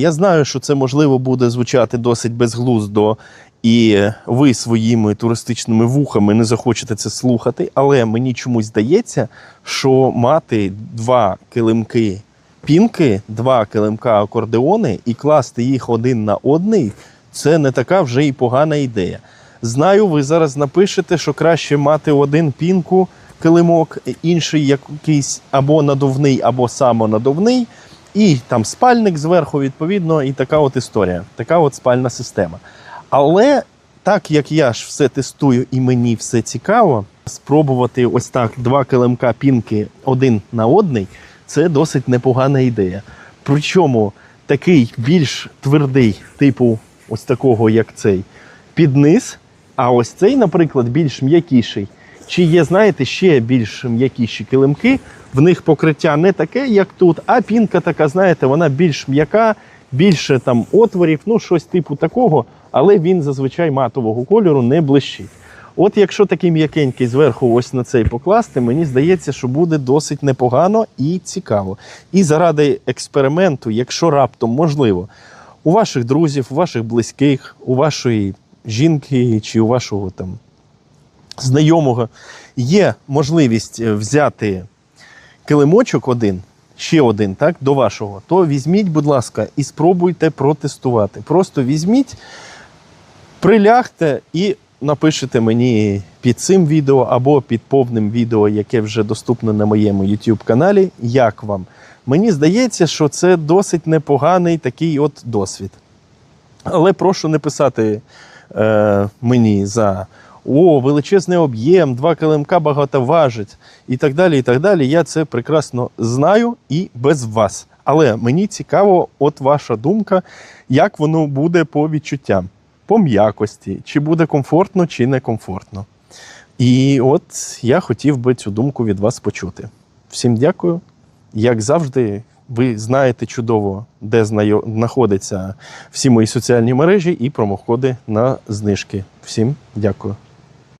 Я знаю, що це можливо буде звучати досить безглуздо, і ви своїми туристичними вухами не захочете це слухати, але мені чомусь здається, що мати два килимки пінки, два килимка акордеони і класти їх один на одний це не така вже і погана ідея. Знаю, ви зараз напишете, що краще мати один пінку килимок, інший якийсь або надувний, або самонадувний, і там спальник зверху, відповідно, і така от історія, така от спальна система. Але так як я ж все тестую і мені все цікаво, спробувати ось так два килимка пінки один на одний це досить непогана ідея. Причому такий більш твердий, типу ось такого, як цей, під низ, а ось цей, наприклад, більш м'якіший. Чи є, знаєте, ще більш м'якіші килимки, в них покриття не таке, як тут, а пінка така, знаєте, вона більш м'яка, більше там отворів, ну щось типу такого, але він зазвичай матового кольору не блищить. От якщо такий м'якенький зверху ось на цей покласти, мені здається, що буде досить непогано і цікаво. І заради експерименту, якщо раптом можливо, у ваших друзів, у ваших близьких, у вашої жінки чи у вашого там знайомого є можливість е, взяти килимочок один, ще один, так, до вашого, то візьміть, будь ласка, і спробуйте протестувати. Просто візьміть, прилягте і напишете мені під цим відео або під повним відео, яке вже доступне на моєму YouTube каналі, як вам. Мені здається, що це досить непоганий такий от досвід. Але прошу не писати е, мені за о, величезний об'єм, два килимка багато важить і так далі. і так далі. Я це прекрасно знаю і без вас. Але мені цікаво, от ваша думка, як воно буде по відчуттям, по м'якості, чи буде комфортно, чи некомфортно. І от я хотів би цю думку від вас почути. Всім дякую. Як завжди, ви знаєте чудово, де знаходяться всі мої соціальні мережі і промоходи на знижки. Всім дякую.